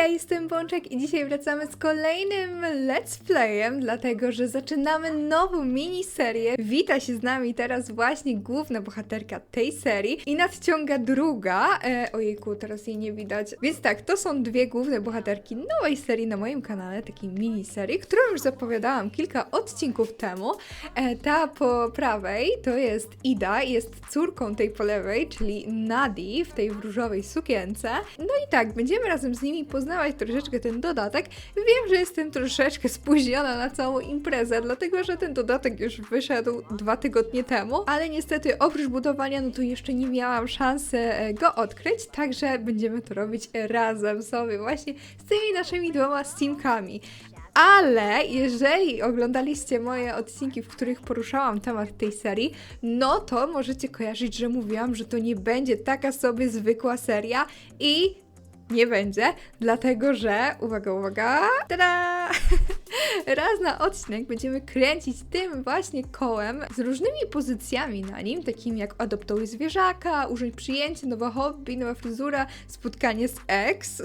ja jestem Bączek i dzisiaj wracamy z kolejnym Let's Playem, dlatego że zaczynamy nową miniserię. Wita się z nami teraz właśnie główna bohaterka tej serii i nadciąga druga. E, ojejku, teraz jej nie widać. Więc tak, to są dwie główne bohaterki nowej serii na moim kanale, takiej miniserii, którą już zapowiadałam kilka odcinków temu. E, ta po prawej to jest Ida, jest córką tej po lewej, czyli Nadi w tej różowej sukience. No i tak, będziemy razem z nimi poznawać troszeczkę ten dodatek. Wiem, że jestem troszeczkę spóźniona na całą imprezę, dlatego że ten dodatek już wyszedł dwa tygodnie temu, ale niestety oprócz budowania, no to jeszcze nie miałam szansy e, go odkryć, także będziemy to robić razem sobie właśnie z tymi naszymi dwoma steamkami. Ale jeżeli oglądaliście moje odcinki, w których poruszałam temat tej serii, no to możecie kojarzyć, że mówiłam, że to nie będzie taka sobie zwykła seria i nie będzie, dlatego że, uwaga, uwaga, tada! Raz na odcinek będziemy kręcić tym właśnie kołem z różnymi pozycjami na nim, takimi jak adoptuj zwierzaka, urządź przyjęcie, nowe hobby, nowa fryzura, spotkanie z ex,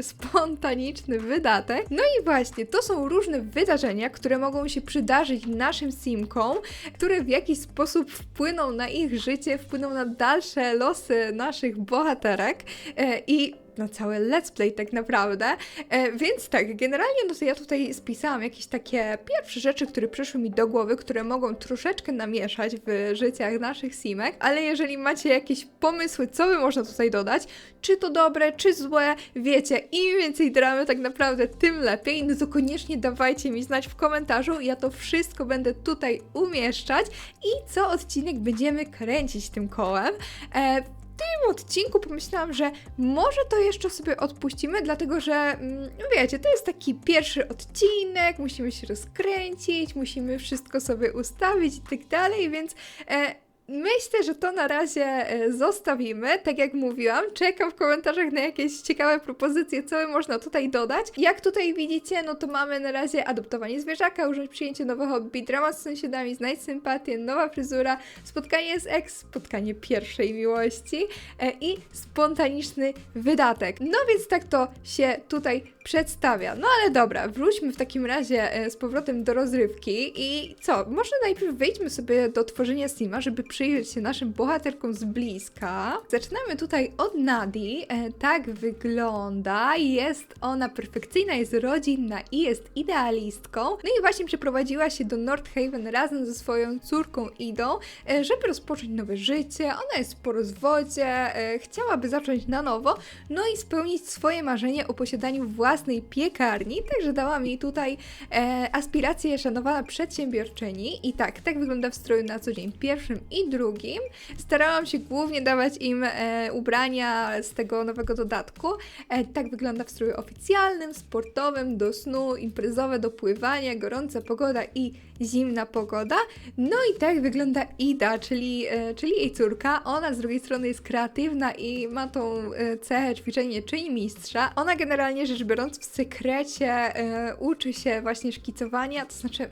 spontaniczny wydatek. No i właśnie, to są różne wydarzenia, które mogą się przydarzyć naszym simkom, które w jakiś sposób wpłyną na ich życie, wpłyną na dalsze losy naszych bohaterek e, i na całe let's play tak naprawdę. E, więc tak, generalnie no to ja tutaj spisałam jakieś takie pierwsze rzeczy, które przyszły mi do głowy, które mogą troszeczkę namieszać w życiach naszych simek, ale jeżeli macie jakieś pomysły, co by można tutaj dodać, czy to dobre, czy złe, wiecie, im więcej dramy tak naprawdę, tym lepiej, no to koniecznie dawajcie mi znać w komentarzu, ja to wszystko będę tutaj umieszczać i co odcinek będziemy kręcić tym kołem. E, tym odcinku pomyślałam, że może to jeszcze sobie odpuścimy, dlatego że mm, wiecie, to jest taki pierwszy odcinek, musimy się rozkręcić, musimy wszystko sobie ustawić i tak dalej, więc e, Myślę, że to na razie e, zostawimy. Tak jak mówiłam, czekam w komentarzach na jakieś ciekawe propozycje, co można tutaj dodać. Jak tutaj widzicie, no to mamy na razie adoptowanie zwierzaka, użyć przyjęcie nowego hobby, dramat z sąsiadami, znajdź sympatię, nowa fryzura, spotkanie z ex, spotkanie pierwszej miłości e, i spontaniczny wydatek. No więc tak to się tutaj przedstawia. No ale dobra, wróćmy w takim razie e, z powrotem do rozrywki i co? Może najpierw wejdźmy sobie do tworzenia Steama, żeby przyjrzeć się naszym bohaterkom z bliska. Zaczynamy tutaj od Nadi. E, tak wygląda. Jest ona perfekcyjna, jest rodzinna i jest idealistką. No i właśnie przeprowadziła się do Nordhaven razem ze swoją córką Idą, e, żeby rozpocząć nowe życie. Ona jest po rozwodzie, chciałaby zacząć na nowo, no i spełnić swoje marzenie o posiadaniu własnej piekarni, także dałam jej tutaj e, aspirację szanowana przedsiębiorczyni i tak, tak wygląda w stroju na co dzień pierwszym i drugim. Starałam się głównie dawać im e, ubrania z tego nowego dodatku. E, tak wygląda w stroju oficjalnym, sportowym, do snu, imprezowe, do pływania, gorąca pogoda i zimna pogoda. No i tak wygląda Ida, czyli, e, czyli jej córka. Ona z drugiej strony jest kreatywna i ma tą e, cechę ćwiczenie czyni mistrza. Ona generalnie rzecz biorąc w sekrecie e, uczy się właśnie szkicowania, to znaczy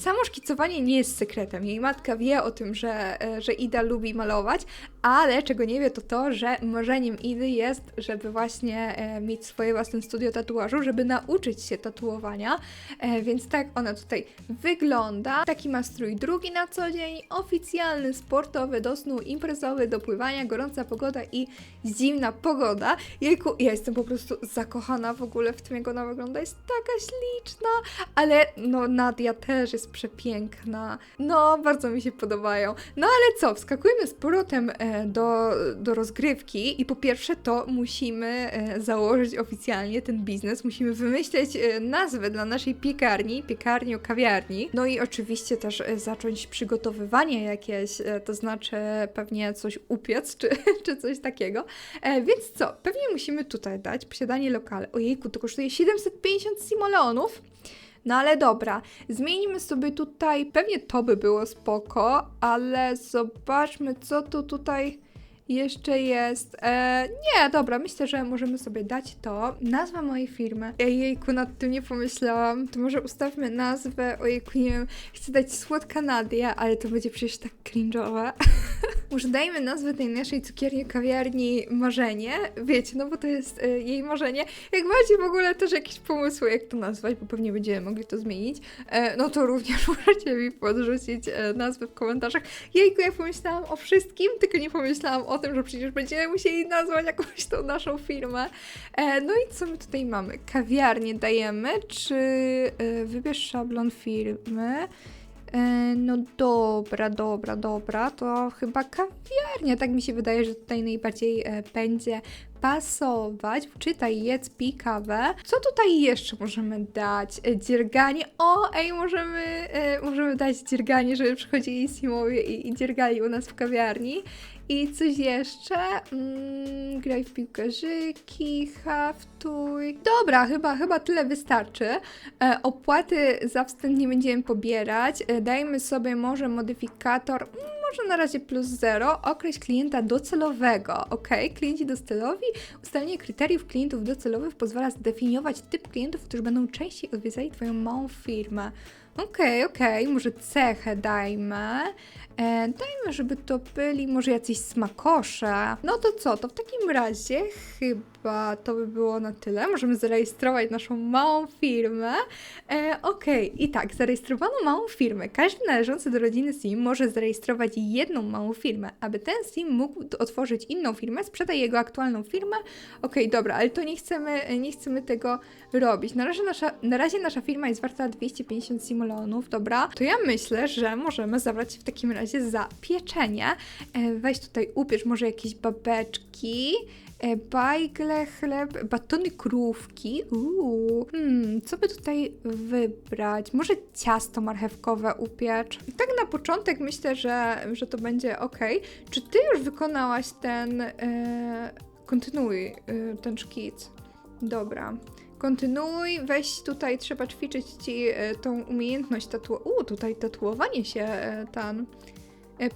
Samo szkicowanie nie jest sekretem. Jej matka wie o tym, że, e, że Ida lubi malować, ale czego nie wie, to to, że marzeniem Idy jest, żeby właśnie e, mieć swoje własne studio tatuażu, żeby nauczyć się tatuowania. E, więc tak ona tutaj wygląda. Taki ma strój drugi na co dzień, oficjalny, sportowy, do snu, imprezowy, do pływania, gorąca pogoda i zimna pogoda. Jejku, ja jestem po prostu zakochana w ogóle w tym, jak ona wygląda. Jest taka śliczna, ale no Nadia też jest przepiękna. No, bardzo mi się podobają. No ale co, wskakujemy z powrotem e, do, do rozgrywki i po pierwsze to musimy e, założyć oficjalnie ten biznes, musimy wymyśleć e, nazwę dla naszej piekarni, piekarni o kawiarni, no i oczywiście też zacząć przygotowywanie jakieś, to znaczy pewnie coś upiec, czy, czy coś takiego. Więc co, pewnie musimy tutaj dać posiadanie lokale. Ojejku, to kosztuje 750 simoleonów. No ale dobra, zmienimy sobie tutaj, pewnie to by było spoko, ale zobaczmy co tu tutaj Jeszcze jest. E, nie, dobra, myślę, że możemy sobie dać to. Nazwa mojej firmy. Ej, jejku, nad tym nie pomyślałam. To może ustawmy nazwę. Ojejku, nie wiem. Chcę dać Słodka Nadia, ale to będzie przecież tak cringe'owe. może dajmy nazwę tej naszej cukierni kawiarni Marzenie. Wiecie, no bo to jest e, jej marzenie. Jak macie w ogóle też jakieś pomysły, jak to nazwać, bo pewnie będziemy mogli to zmienić, e, no to również możecie mi podrzucić e, nazwy w komentarzach. Jejku, ja pomyślałam o wszystkim, tylko nie pomyślałam o tym, że przecież będziemy musieli nazwać jakąś tą naszą firmę. E, no i co my tutaj mamy? Kawiarnię dajemy, czy e, wybierz szablon firmy? E, no dobra, dobra, dobra, to chyba kawiarnia, tak mi się wydaje, że tutaj najbardziej będzie pasować. Czytaj, jedz, pij kawę. Co tutaj jeszcze możemy dać? Dzierganie. O, ej, możemy, e, możemy dać dzierganie, żeby przychodzili Simowie i, i dziergali u nas w kawiarni. I coś jeszcze? Mm, graj w piłkarzyki, haftuj. Dobra, chyba, chyba tyle wystarczy. E, opłaty za wstęp nie będziemy pobierać. E, dajmy sobie może modyfikator, mm, może na razie plus 0. Określ klienta docelowego. Ok, klienci docelowi. Ustalenie kryteriów klientów docelowych pozwala zdefiniować typ klientów, którzy będą częściej odwiedzali Twoją małą firmę. Okej, okej, może cechę dajmy. E, dajmy, żeby to byli może jacyś smakosze. No to co, to w takim razie chyba to by było na tyle. Możemy zarejestrować naszą małą firmę. E, Okej, i tak, zarejestrowano małą firmę. Każdy należący do rodziny Sim może zarejestrować jedną małą firmę. Aby ten Sim mógł otworzyć inną firmę, sprzedaj jego aktualną firmę. Okej, dobra, ale to nie chcemy, nie chcemy tego robić. Na razie, nasza, na razie nasza firma jest warta 250 simulonów, dobra? To ja myślę, że możemy zabrać w takim razie za pieczenie. E, weź tutaj upiecz może jakieś babeczki, e, bajgle, chleb, batony krówki. Uuu. Hmm, co by tutaj wybrać? Może ciasto marchewkowe upiecz. Tak na początek myślę, że, że to będzie ok. Czy ty już wykonałaś ten... E, kontynuuj e, ten szkic. Dobra. Kontynuuj, weź tutaj, trzeba ćwiczyć ci e, tą umiejętność tatuowania. U, tutaj tatuowanie się e, ten e,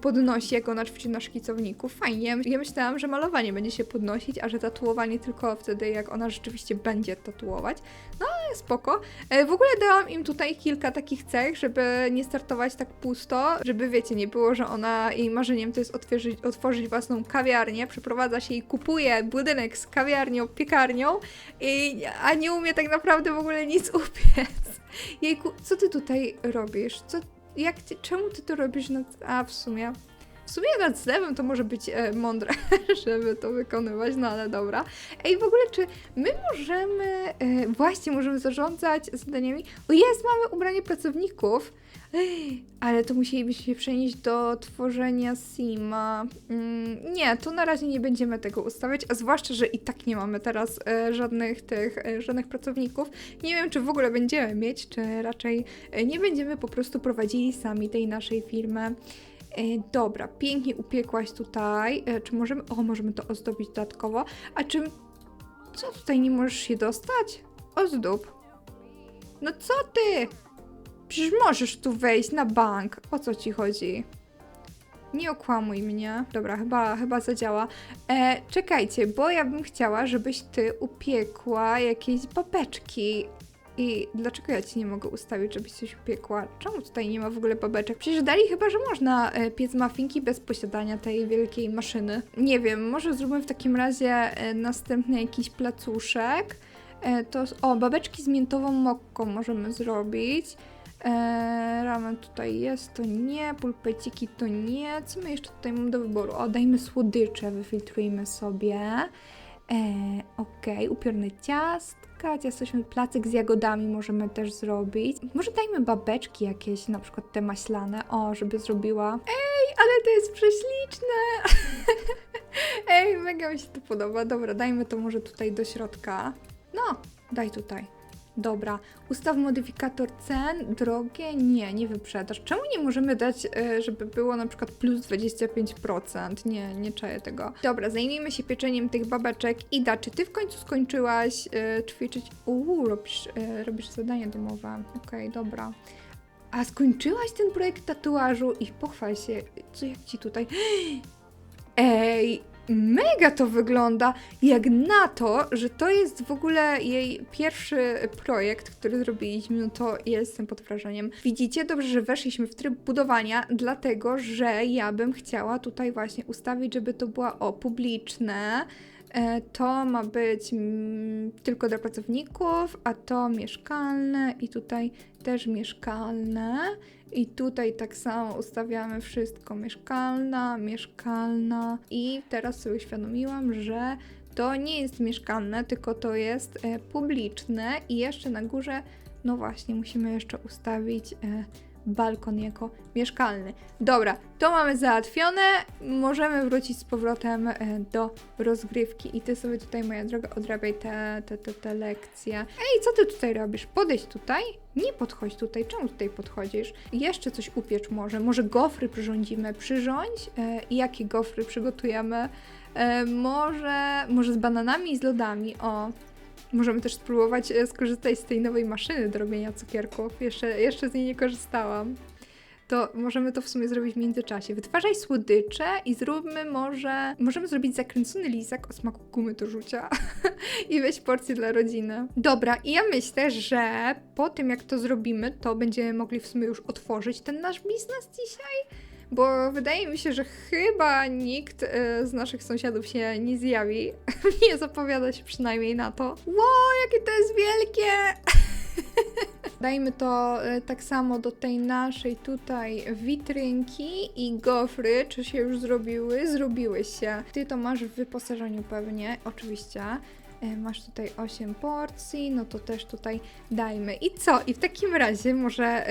podnosi, jak ona ćwiczy na szkicowniku. Fajnie. Ja myślałam, że malowanie będzie się podnosić, a że tatuowanie tylko wtedy, jak ona rzeczywiście będzie tatuować. No, spoko. E, W ogóle dałam im tutaj kilka takich cech, żeby nie startować tak pusto, żeby wiecie, nie było, że ona, jej marzeniem to jest otworzyć, otworzyć własną kawiarnię, przeprowadza się i kupuje budynek z kawiarnią, piekarnią, i, a nie umie tak naprawdę w ogóle nic upiec. Jejku, co ty tutaj robisz? Co, jak ty, czemu ty to robisz? A w sumie. W sumie nad zlewem to może być e, mądre, żeby to wykonywać, no ale dobra. Ej, w ogóle, czy my możemy, e, właśnie możemy zarządzać zadaniami? O jest, mamy ubranie pracowników, ale to musielibyśmy się przenieść do tworzenia Sima. Mm, nie, to na razie nie będziemy tego ustawiać, a zwłaszcza, że i tak nie mamy teraz e, żadnych tych, e, żadnych pracowników. Nie wiem, czy w ogóle będziemy mieć, czy raczej e, nie będziemy po prostu prowadzili sami tej naszej firmy. Dobra, pięknie upiekłaś tutaj. Czy możemy. O, możemy to ozdobić dodatkowo. A czy. Co tutaj nie możesz się dostać? Ozdób. No co ty? Przecież możesz tu wejść na bank. O co ci chodzi? Nie okłamuj mnie. Dobra, chyba, chyba zadziała. E, czekajcie, bo ja bym chciała, żebyś ty upiekła jakieś babeczki. I dlaczego ja ci nie mogę ustawić, żebyś coś upiekła? Czemu tutaj nie ma w ogóle babeczek? Przecież dali chyba, że można e, piec muffinki bez posiadania tej wielkiej maszyny. Nie wiem, może zróbmy w takim razie e, następny jakiś placuszek. E, to, o, babeczki z miętową mokką możemy zrobić. Eee, ramen tutaj jest, to nie, pulpeciki to nie. Co my jeszcze tutaj mamy do wyboru? O, dajmy słodycze, wyfiltrujmy sobie. Eee, Okej, upiorne ciastka, ciasto placek z jagodami możemy też zrobić. Może dajmy babeczki jakieś, na przykład te maślane, o, żeby zrobiła. Ej, ale to jest prześliczne! Ej, mega mi się to podoba. Dobra, dajmy to może tutaj do środka. No, daj tutaj. Dobra, ustaw modyfikator cen, drogie, nie, nie wyprzedaż. Czemu nie możemy dać, e, żeby było na przykład plus 25%? Nie, nie czaję tego. Dobra, zajmijmy się pieczeniem tych babeczek. Ida, czy ty w końcu skończyłaś e, ćwiczyć? Uuu, robisz, e, robisz zadanie domowe. Okej, dobra. A skończyłaś ten projekt tatuażu i pochwal się, co jak ci tutaj... Ej, Mega to wygląda, jak na to, że to jest w ogóle jej pierwszy projekt, który zrobiliśmy, no to jestem pod wrażeniem. Widzicie, dobrze, że weszliśmy w tryb budowania, dlatego, że ja bym chciała tutaj właśnie ustawić, żeby to była o publiczne. E, To ma być mm, tylko dla pracowników, a to mieszkalne i tutaj też mieszkalne. I tutaj tak samo ustawiamy wszystko mieszkalna, mieszkalna. I teraz sobie uświadomiłam, że to nie jest mieszkalne, tylko to jest e, publiczne. I jeszcze na górze, no właśnie, musimy jeszcze ustawić e, balkon jako mieszkalny. Dobra, to mamy załatwione. Możemy wrócić z powrotem e, do rozgrywki. I ty sobie tutaj, moja droga, odrabiaj te, te, te, te lekcje. Ej, co ty tutaj robisz? Podejdź tutaj. Nie podchodź tutaj. Czemu tutaj podchodzisz? Jeszcze coś upiecz może. Może gofry przyrządzimy. Przyrządź. E, I jakie gofry przygotujemy? E, może, może z bananami i z lodami. O, Możemy też spróbować e, skorzystać z tej nowej maszyny do robienia cukierków. Jeszcze, jeszcze z niej nie korzystałam. To możemy to w sumie zrobić w międzyczasie. Wytwarzaj słodycze i zróbmy może... Możemy zrobić zakręcony lizak o smaku gumy do rzucia i weź porcję dla rodziny. Dobra, i ja myślę, że po tym jak to zrobimy, to będziemy mogli w sumie już otworzyć ten nasz biznes dzisiaj. Bo wydaje mi się, że chyba nikt e, z naszych sąsiadów się nie zjawi. nie zapowiada się przynajmniej na to. Ło, jakie to jest wielkie! Dajmy to e, tak samo do tej naszej tutaj witrynki i gofry. Czy się już zrobiły? Zrobiły się. Ty to masz w wyposażeniu pewnie, oczywiście. E, Masz tutaj 8 porcji, no to też tutaj dajmy. I co? I w takim razie może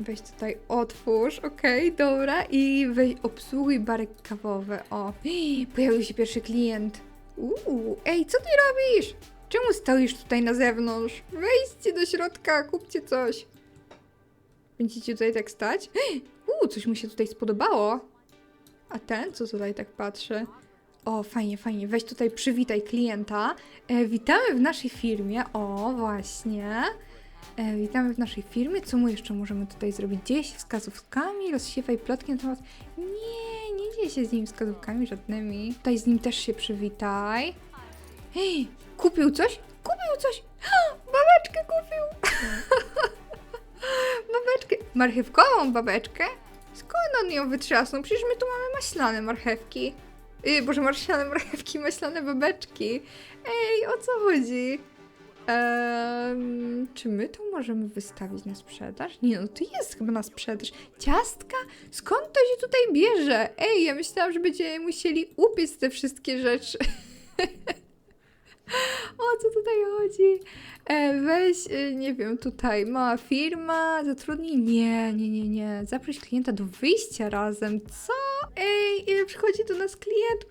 weź tutaj otwórz, okej, dobra, i weź obsługuj barek kawowy. O, pojawił się pierwszy klient. Uuu, ej, co ty robisz? Czemu stoisz tutaj na zewnątrz? Wejdźcie do środka, kupcie coś. Będziecie tutaj tak stać? Uuu, coś mu się tutaj spodobało. A ten, co tutaj tak patrzy? O, fajnie, fajnie. Weź tutaj przywitaj klienta. E, witamy w naszej firmie. O, właśnie. E, witamy w naszej firmie. Co mu jeszcze możemy tutaj zrobić? Dzieje się wskazówkami, rozsiewaj plotki na temat... Nie, nie dzieje się z nim wskazówkami żadnymi. Tutaj z nim też się przywitaj. Hej, kupił coś? Kupił coś! Babeczkę kupił! babeczkę. Marchewkową babeczkę? Skąd on ją wytrzasnął? Przecież my tu mamy maślane marchewki. Yy, boże, maślane marchewki, maślane babeczki. Ej, o co chodzi? Czy my to możemy wystawić na sprzedaż? Nie, no to jest chyba na sprzedaż. Ciastka? Skąd to się tutaj bierze? Ej, ja myślałam, że będziemy musieli upiec te wszystkie rzeczy. o co tutaj chodzi? E, weź, e, nie wiem, tutaj mała firma, zatrudnij. Nie, nie, nie, nie. Zaproś klienta do wyjścia razem. Co? Ej, ile przychodzi do nas klientów?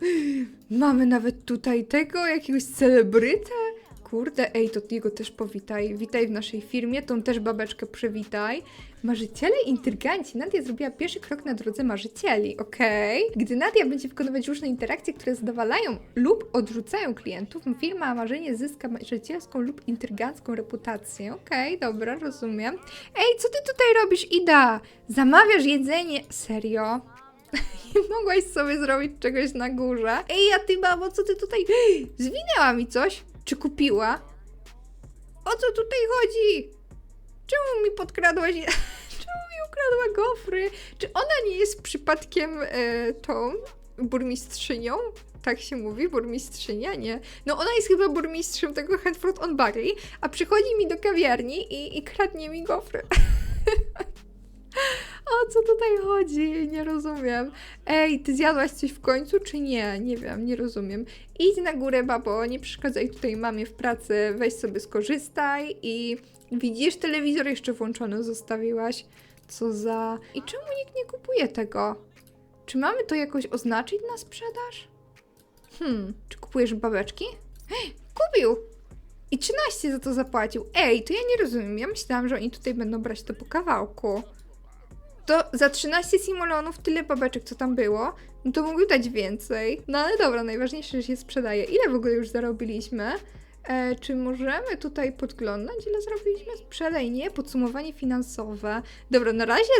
Mamy nawet tutaj tego, jakiegoś celebrytę. Kurde, ej, to jego też powitaj. Witaj w naszej firmie, tą też babeczkę przywitaj. Marzyciele intryganci. Nadia zrobiła pierwszy krok na drodze marzycieli, okej? Gdy Nadia będzie wykonywać różne interakcje, które zadowalają lub odrzucają klientów, firma marzenie zyska marzycielską lub intrygancką reputację. Okej, dobra, rozumiem. Ej, co ty tutaj robisz, Ida? Zamawiasz jedzenie? Serio? Nie mogłaś sobie zrobić czegoś na górze? Ej, a ty, babo, co ty tutaj... Zwinęła mi coś? Czy kupiła? O co tutaj chodzi? Czemu mi podkradłaś... Czemu mi ukradła gofry? Czy ona nie jest przypadkiem e, tą burmistrzynią? Tak się mówi, burmistrzynia? Nie. No ona jest chyba burmistrzem tego Hanford on Barley, a przychodzi mi do kawiarni i, i kradnie mi gofry. O co tutaj chodzi? Nie rozumiem. Ej, ty zjadłaś coś w końcu, czy nie? Nie wiem, nie rozumiem. Idź na górę, babo, nie przeszkadzaj tutaj mamie w pracy, weź sobie skorzystaj i widzisz, telewizor jeszcze włączony zostawiłaś. Co za... I czemu nikt nie kupuje tego? Czy mamy to jakoś oznaczyć na sprzedaż? Hmm, czy kupujesz babeczki? Hej, kupił! I 13 za to zapłacił. Ej, to ja nie rozumiem. Ja myślałam, że oni tutaj będą brać to po kawałku. To za 13 simulonów tyle babeczek, co tam było, no to mógł dać więcej. No ale dobra, najważniejsze, że się sprzedaje. Ile w ogóle już zarobiliśmy? E, czy możemy tutaj podglądać, ile zrobiliśmy? Sprzedaj, nie? Podsumowanie finansowe. Dobra, na razie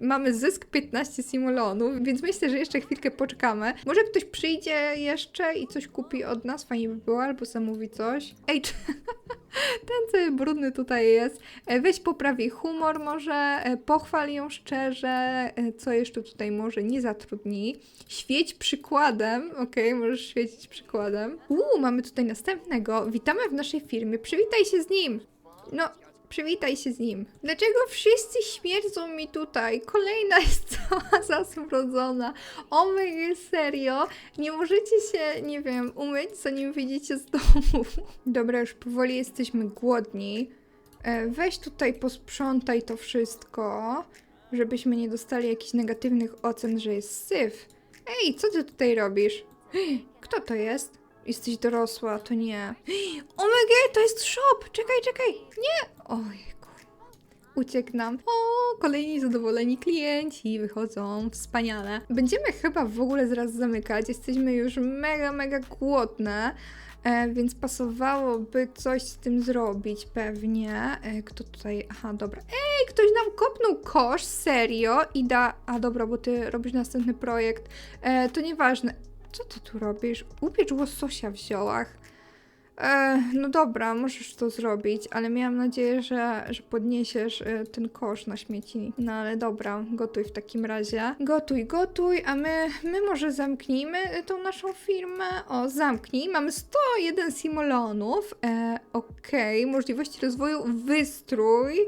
mamy zysk 15 simulonów, więc myślę, że jeszcze chwilkę poczekamy. Może ktoś przyjdzie jeszcze i coś kupi od nas, fajnie by było, albo zamówi coś. Ej, czy... Ten cały brudny tutaj jest. E, Weź poprawi humor może, e, pochwal ją szczerze, e, co jeszcze tutaj może nie zatrudni. Świeć przykładem, okej, możesz świecić przykładem. Uuu, mamy tutaj następnego. Witamy w naszej firmie, przywitaj się z nim. No, przywitaj się z nim. Dlaczego wszyscy śmierdzą mi tutaj? Kolejna jest cała zasmrodzona. O my serio? Nie możecie się, nie wiem, umyć, zanim wyjdziecie z domu. Dobra, już powoli jesteśmy głodni. E, Weź tutaj posprzątaj to wszystko, żebyśmy nie dostali jakichś negatywnych ocen, że jest syf. Ej, co ty tutaj robisz? Kto to jest? Jesteś dorosła, to nie. Omega, to jest shop! Czekaj, czekaj! Nie! Ojku. Uciekł nam. O, kolejni zadowoleni klienci wychodzą. Wspaniale. Będziemy chyba w ogóle zaraz zamykać. Jesteśmy już mega, mega głodne. E, więc pasowałoby coś z tym zrobić pewnie. E, kto tutaj? Aha, dobra. Ej, ktoś nam kopnął kosz, serio? I da... A dobra, bo ty robisz następny projekt. E, to nieważne. Co ty tu robisz? Upiecz łososia w ziołach. E, no dobra, możesz to zrobić, ale miałam nadzieję, że, że podniesiesz e, ten kosz na śmieci. No ale dobra, gotuj w takim razie. Gotuj, gotuj, a my, my może zamknijmy e, tą naszą firmę. O, zamknij. Mamy 101 simulonów. E, Okej, możliwości rozwoju wystrój.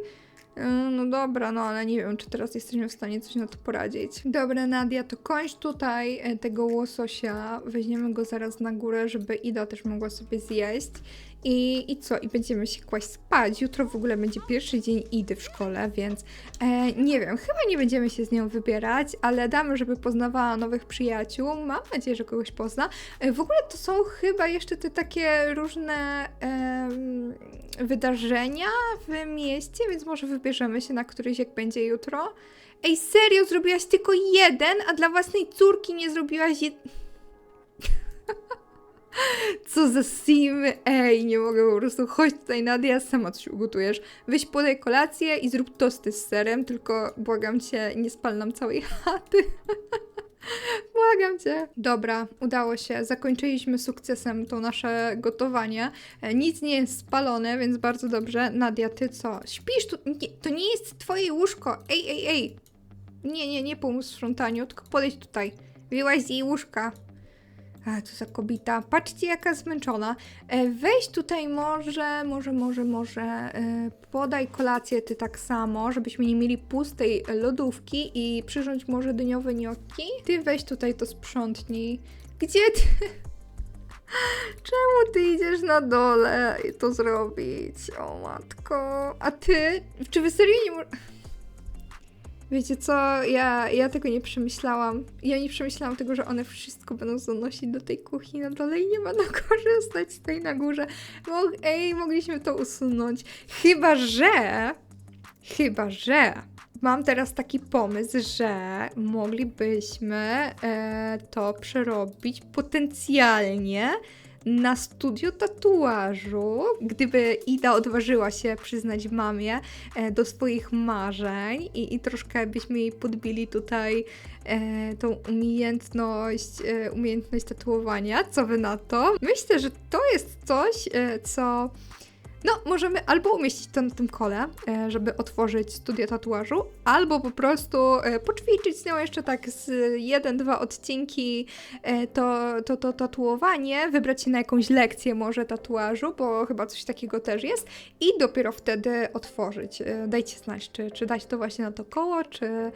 E, No dobra, no ale nie wiem, czy teraz jesteśmy w stanie coś na to poradzić. Dobra, Nadia, to kończ tutaj e, tego łososia. Weźmiemy go zaraz na górę, żeby Ida też mogła sobie zjeść. I, I co? I będziemy się kłaść spać. Jutro w ogóle będzie pierwszy dzień Idy w szkole, więc e, nie wiem, chyba nie będziemy się z nią wybierać, ale damy, żeby poznawała nowych przyjaciół. Mam nadzieję, że kogoś pozna. E, w ogóle to są chyba jeszcze te takie różne em, wydarzenia w mieście, więc może wybierzemy się na któryś, jak będzie jutro. Ej, serio, zrobiłaś tylko jeden, a dla własnej córki nie zrobiłaś jed... Co za simy, ej, nie mogę po prostu, chodź tutaj Nadia, sama coś ugotujesz. Weź podaj kolację i zrób tosty z serem, tylko błagam cię, nie spal nam całej chaty. Błagam cię. Dobra, udało się. Zakończyliśmy sukcesem to nasze gotowanie. E, Nic nie jest spalone, więc bardzo dobrze. Nadia, ty co? Śpisz tu? Nie, to nie jest twoje łóżko. Ej, ej, ej. Nie, nie, nie pomóż w sprzątaniu, tylko podejdź tutaj. Wyłaź z jej łóżka. A, co za kobita. Patrzcie, jaka zmęczona. E, weź tutaj może, może, może, może e, podaj kolację ty tak samo, żebyśmy nie mieli pustej lodówki i przyrządź może dyniowe gnocchi. Ty weź tutaj to sprzątnij. Gdzie ty? Czemu ty idziesz na dole i to zrobić? O matko. A ty? Czy wy serio nie możesz... Wiecie co, ja, ja tego nie przemyślałam. Ja nie przemyślałam tego, że one wszystko będą zanosić do tej kuchni na dole i nie będą korzystać z tej na górze. Ej, mogliśmy to usunąć. Chyba, że... Chyba, że... Mam teraz taki pomysł, że moglibyśmy e, to przerobić potencjalnie na studio tatuażu, gdyby Ida odważyła się przyznać mamie e, do swoich marzeń i, i troszkę byśmy jej podbili tutaj e, tą umiejętność, e, umiejętność tatuowania. Co wy na to? Myślę, że to jest coś, e, co no, możemy albo umieścić to na tym kole, e, żeby otworzyć studio tatuażu, albo po prostu e, poćwiczyć z nią jeszcze tak z jeden, dwa odcinki e, to, to, to tatuowanie, wybrać się na jakąś lekcję może tatuażu, bo chyba coś takiego też jest i dopiero wtedy otworzyć. Dajcie znać, czy, czy dać to właśnie na to koło, czy,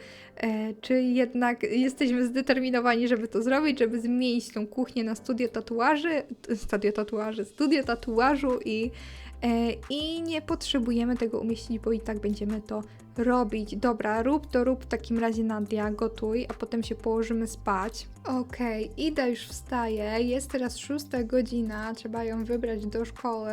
czy jednak jesteśmy zdeterminowani, żeby to zrobić, żeby zmienić tą kuchnię na studio tatuaży, studio tatuaży, studio tatuażu i I nie potrzebujemy tego umieścić, bo i tak będziemy to robić. Dobra, rób to, rób w takim razie Nadia, gotuj, a potem się położymy spać. Okej, Ida już wstaje, jest teraz szósta godzina, trzeba ją wybrać do szkoły.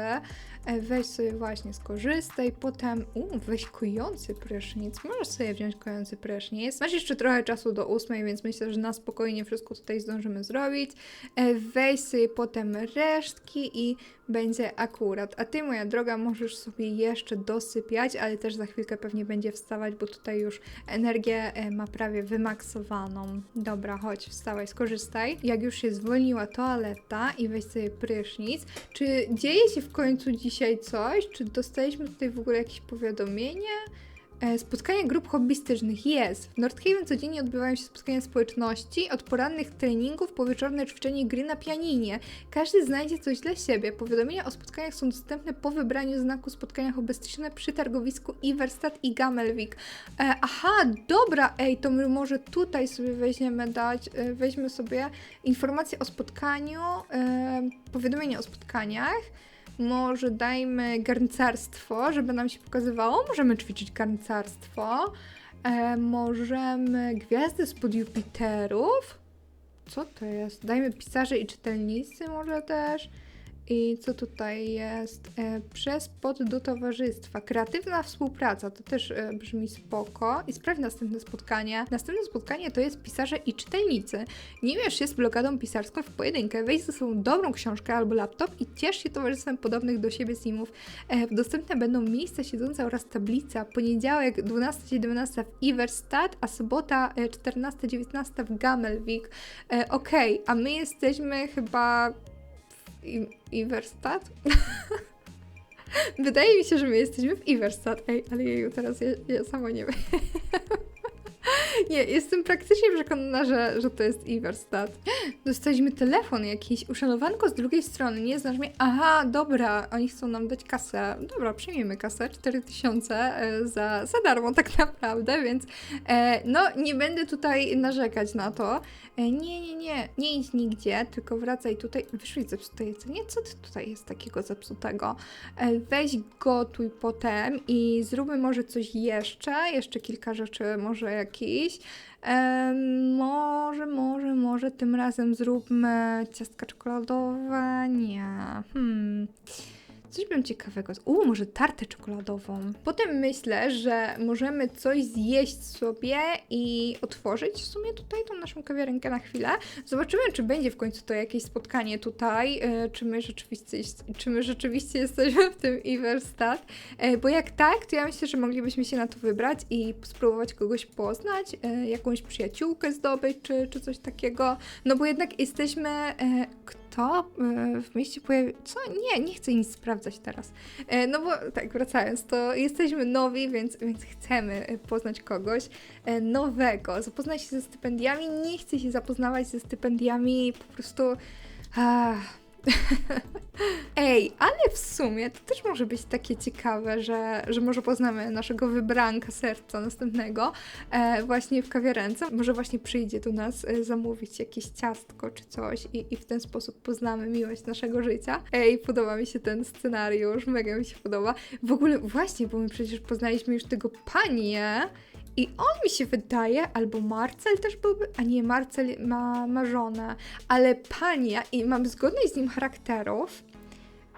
E, Weź sobie właśnie skorzystaj, potem u, weź kojący prysznic, możesz sobie wziąć kojący prysznic. Masz jeszcze trochę czasu do ósmej, więc myślę, że na spokojnie wszystko tutaj zdążymy zrobić. E, Weź sobie potem resztki i będzie akurat. A ty, moja droga, możesz sobie jeszcze dosypiać, ale też za chwilkę pewnie będzie wstawać, bo tutaj już energię e, ma prawie wymaksowaną. Dobra, chodź, wstawaj, skorzystaj. Jak już się zwolniła toaleta i weź sobie prysznic, czy dzieje się w końcu dzisiaj coś? Czy dostaliśmy tutaj w ogóle jakieś powiadomienie? E, Spotkania grup hobbystycznych jest. W Nordhaven codziennie odbywają się spotkania społeczności, od porannych treningów po wieczorne ćwiczenie gry na pianinie. Każdy znajdzie coś dla siebie. Powiadomienia o spotkaniach są dostępne po wybraniu znaku spotkania hobbystyczne przy targowisku Iverstad i Gamelvik. E, aha, dobra, ej, to my może tutaj sobie weźmiemy dać, e, weźmy sobie informacje o spotkaniu, e, powiadomienie o spotkaniach. Może dajmy garncarstwo, żeby nam się pokazywało. Możemy ćwiczyć garncarstwo. E, możemy gwiazdy spod Jupiterów. Co to jest? Dajmy pisarze i czytelnicy może też. I co tutaj jest? E, przez pod do towarzystwa. Kreatywna współpraca, to też e, brzmi spoko. I sprawdź następne spotkanie. Następne spotkanie to jest pisarze i czytelnicy. Nie mierz się z blokadą pisarską w pojedynkę. Weź ze sobą dobrą książkę albo laptop i ciesz się towarzystwem podobnych do siebie simów. E, dostępne będą miejsca siedzące oraz tablica. Poniedziałek 12-17 w Iverstad, a sobota e, 14-19 w Gamelvik. E, Okej, a my jesteśmy chyba w I- Iverstad? Wydaje mi się, że my jesteśmy w Iverstad. Ej, ale jeju, teraz ja, ja sama nie wiem. Nie, jestem praktycznie przekonana, że, że to jest Iverstad. Dostaliśmy telefon jakiś, uszanowanko z drugiej strony, nie znasz mnie? Aha, dobra, oni chcą nam dać kasę. Dobra, przyjmiemy kasę, 4000 e, za, za darmo tak naprawdę, więc e, no nie będę tutaj narzekać na to. E, nie, nie, nie, nie idź nigdzie, tylko wracaj tutaj. Wyszli zepsute jedzenie? Co ty tutaj jest takiego zepsutego? Weź gotuj potem i zróbmy może coś jeszcze, jeszcze kilka rzeczy może jakiś. Może, może, może tym razem zróbmy ciastka czekoladowe? Nie. Hmm. Coś bym ciekawego. U, może tartę czekoladową. Potem myślę, że możemy coś zjeść sobie i otworzyć w sumie tutaj tą naszą kawiarenkę na chwilę. Zobaczymy, czy będzie w końcu to jakieś spotkanie tutaj, e, czy my rzeczywiście, czy my rzeczywiście jesteśmy w tym Iverstad. E, Bo jak tak, to ja myślę, że moglibyśmy się na to wybrać i spróbować kogoś poznać, e, jakąś przyjaciółkę zdobyć, czy, czy coś takiego. No bo jednak jesteśmy. Kto e, w mieście pojawi... Co? Nie, nie chcę nic sprawdzać teraz. E, no bo tak, wracając, to jesteśmy nowi, więc, więc chcemy e, poznać kogoś nowego, zapoznać się ze stypendiami. Nie chcę się zapoznawać ze stypendiami po prostu. Ah. Ej, ale w sumie to też może być takie ciekawe, że, że może poznamy naszego wybranka serca następnego e, właśnie w kawiarence. Może właśnie przyjdzie do nas e, zamówić jakieś ciastko czy coś i, i w ten sposób poznamy miłość naszego życia. Ej, podoba mi się ten scenariusz, mega mi się podoba. W ogóle właśnie, bo my przecież poznaliśmy już tego panie. I on mi się wydaje, albo Marcel też byłby, a nie, Marcel ma, ma żonę, ale pania i mam zgodność z nim charakterów.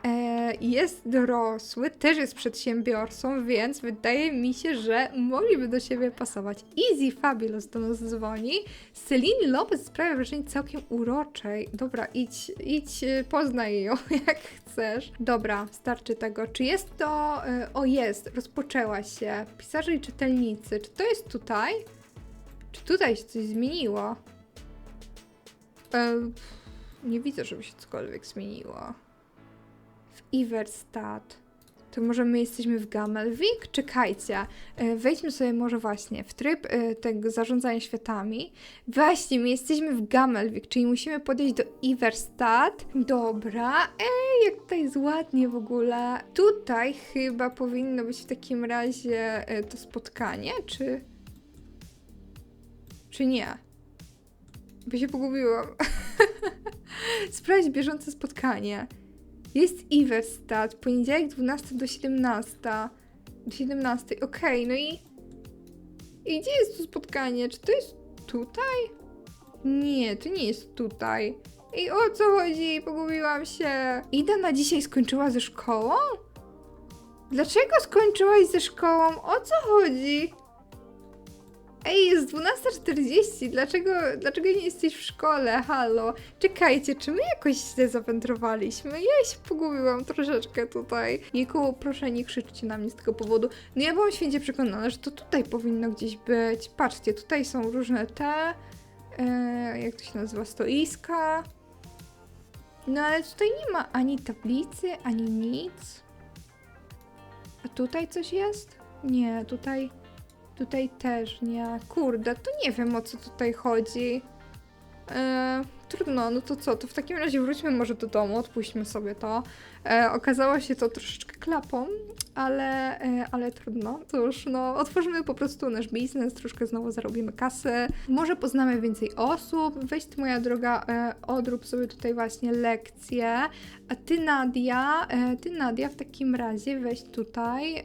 E, jest dorosły, też jest przedsiębiorcą, więc wydaje mi się, że mogliby do siebie pasować. Easy Fabulous do nas dzwoni. Celine Lopez sprawia wrażenie całkiem uroczej. Dobra, idź, idź, e, poznaj ją jak chcesz. Dobra, starczy tego. Czy jest to... E, o, jest, rozpoczęła się. Pisarze i czytelnicy. Czy to jest tutaj? Czy tutaj się coś zmieniło? E, nie widzę, żeby się cokolwiek zmieniło. W Iverstad. To może my jesteśmy w Gamelvik? Czekajcie. E, Wejdźmy sobie może właśnie w tryb e, tego zarządzania światami. Właśnie, my jesteśmy w Gamelvik, czyli musimy podejść do Iverstad. Dobra. Ej, jak tutaj jest ładnie w ogóle. Tutaj chyba powinno być w takim razie e, to spotkanie, czy... Czy nie? By się pogubiłam. Sprawdź bieżące spotkanie. Jest Iverstad, poniedziałek 12 do 17. Do 17, okej, no i I gdzie jest tu spotkanie? Czy to jest tutaj? Nie, to nie jest tutaj. I o co chodzi? Pogubiłam się. Ida na dzisiaj skończyła ze szkołą? Dlaczego skończyłaś ze szkołą? O co chodzi? Ej, jest 12.40. Dlaczego, dlaczego nie jesteś w szkole? Halo. Czekajcie, czy my jakoś źle zawędrowaliśmy? Ja się pogubiłam troszeczkę tutaj. Jejku, proszę nie krzyczcie na mnie z tego powodu. No ja byłam święcie przekonana, że to tutaj powinno gdzieś być. Patrzcie, tutaj są różne te... E, jak to się nazywa? Stoiska. No ale tutaj nie ma ani tablicy, ani nic. A tutaj coś jest? Nie, tutaj... Tutaj też nie. Kurde, to nie wiem o co tutaj chodzi. E, trudno, no to co? To w takim razie wróćmy może do domu, odpuśćmy sobie to. E, okazało się to troszeczkę klapą, ale, e, ale trudno. Cóż, no otworzymy po prostu nasz biznes, troszkę znowu zarobimy kasę. Może poznamy więcej osób. Weź ty, moja droga, e, odrób sobie tutaj właśnie lekcje. A ty, Nadia, e, ty, Nadia, w takim razie weź tutaj,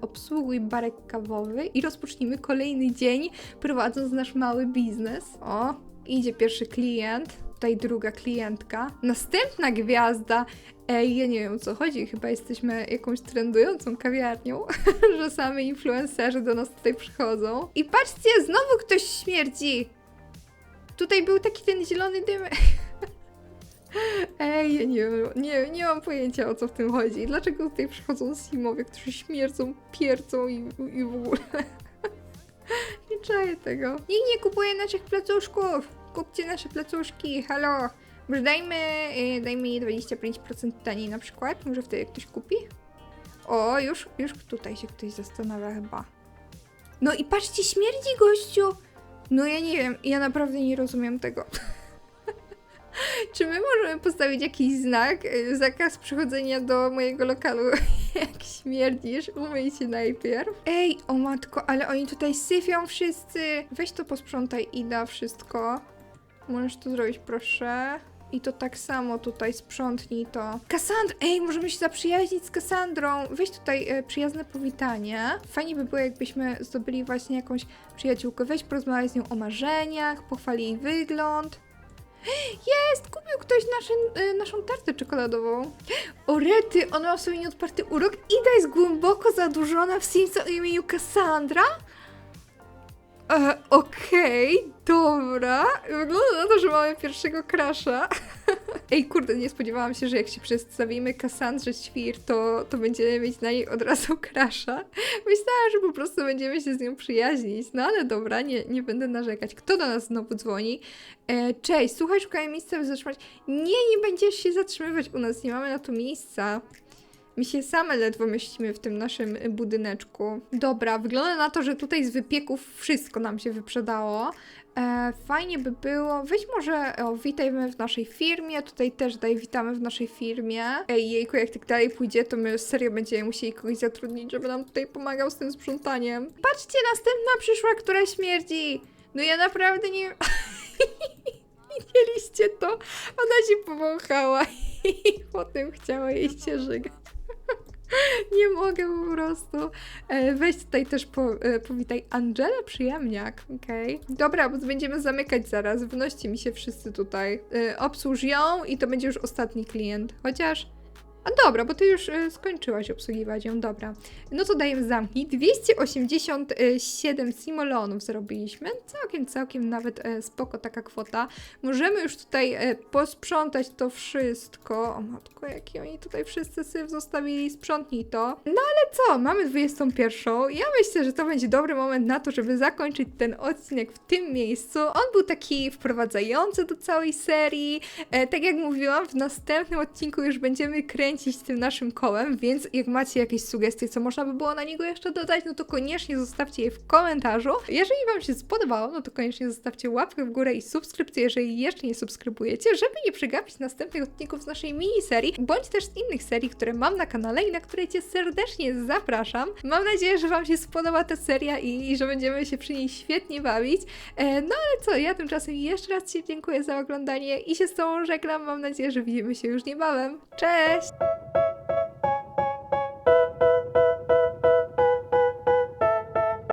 obsługuj barek kawowy i rozpocznijmy kolejny dzień prowadząc nasz mały biznes. O, idzie pierwszy klient, tutaj druga klientka, następna gwiazda. Ej, ja nie wiem o co chodzi, chyba jesteśmy jakąś trendującą kawiarnią, że same influencerzy do nas tutaj przychodzą. I patrzcie, znowu ktoś śmierdzi! Tutaj był taki ten zielony dym. Ej, ja nie wiem, nie, nie mam pojęcia o co w tym chodzi. Dlaczego tutaj przychodzą simowie, którzy śmierdzą, piercą i, i w ogóle. nie czaję tego. Nikt nie kupuje naszych placuszków! Kupcie nasze placuszki, halo! Może dajmy, dajmy je 25% taniej na przykład, może wtedy ktoś kupi? O, już, już tutaj się ktoś zastanawia chyba. No i patrzcie, śmierdzi gościu! No ja nie wiem, ja naprawdę nie rozumiem tego. Czy my możemy postawić jakiś znak, y, zakaz przychodzenia do mojego lokalu, jak śmierdzisz, umyj się najpierw. Ej, o matko, ale oni tutaj syfią wszyscy. Weź to posprzątaj i da wszystko. Możesz to zrobić, proszę. I to tak samo tutaj, sprzątnij to. Kassandra! Ej, możemy się zaprzyjaźnić z Kassandrą. Weź tutaj e, przyjazne powitanie. Fajnie by było, jakbyśmy zdobyli właśnie jakąś przyjaciółkę. Weź porozmawiać z nią o marzeniach, pochwali jej wygląd. Jest! Kupił ktoś nasze, e, naszą tartę czekoladową. O ona ma w sobie nieodparty urok. Ida jest głęboko zadłużona w Simsa o imieniu Cassandra? E, Okej, dobra. Wygląda na to, że mamy pierwszego crasha. Ej, kurde, nie spodziewałam się, że jak się przedstawimy Cassandrze Świr, to, to będziemy mieć na niej od razu crasha. Myślałam, że po prostu będziemy się z nią przyjaźnić. No ale dobra, nie, nie będę narzekać. Kto do nas znowu dzwoni? E, cześć, słuchaj, szukaj miejsca, by zatrzymać. Nie, nie będziesz się zatrzymywać u nas, nie mamy na to miejsca. My się same ledwo mieścimy w tym naszym budyneczku. Dobra, wygląda na to, że tutaj z wypieków wszystko nam się wyprzedało. E, fajnie by było. Weź może, o, witajmy w naszej firmie. Tutaj też daj witamy w naszej firmie. Ej, jejku, jak tak dalej pójdzie, to my serio będziemy musieli kogoś zatrudnić, żeby nam tutaj pomagał z tym sprzątaniem. Patrzcie, następna przyszła, która śmierdzi. No ja naprawdę nie... Widzieliście to? Ona się powąchała i potem chciała jej się żygać. Nie mogę po prostu. E, weź tutaj też po, e, powitaj Angelę Przyjemniak, okej. Dobra, bo będziemy zamykać zaraz. Wnoście mi się wszyscy tutaj. E, obsłuż ją i to będzie już ostatni klient. Chociaż... A dobra, bo ty już e, skończyłaś obsługiwać ją, dobra. No to dajemy zamknij. 287 simolonów zrobiliśmy. Całkiem, całkiem nawet e, spoko taka kwota. Możemy już tutaj e, posprzątać to wszystko. O matko, jaki oni tutaj wszyscy syf zostawili. Sprzątnij to. No ale co, mamy 21. Ja myślę, że to będzie dobry moment na to, żeby zakończyć ten odcinek w tym miejscu. On był taki wprowadzający do całej serii. E, tak jak mówiłam, w następnym odcinku już będziemy kręcić tym naszym kołem, więc jak macie jakieś sugestie, co można by było na niego jeszcze dodać, no to koniecznie zostawcie je w komentarzu. Jeżeli Wam się spodobało, no to koniecznie zostawcie łapkę w górę i subskrypcję, jeżeli jeszcze nie subskrybujecie, żeby nie przegapić następnych odcinków z naszej miniserii, bądź też z innych serii, które mam na kanale i na które Cię serdecznie zapraszam. Mam nadzieję, że Wam się spodoba ta seria i, i że będziemy się przy niej świetnie bawić. E, no ale co, ja tymczasem jeszcze raz Ci dziękuję za oglądanie i się z Tobą żegnam. Mam nadzieję, że widzimy się już niebawem. Cześć! Música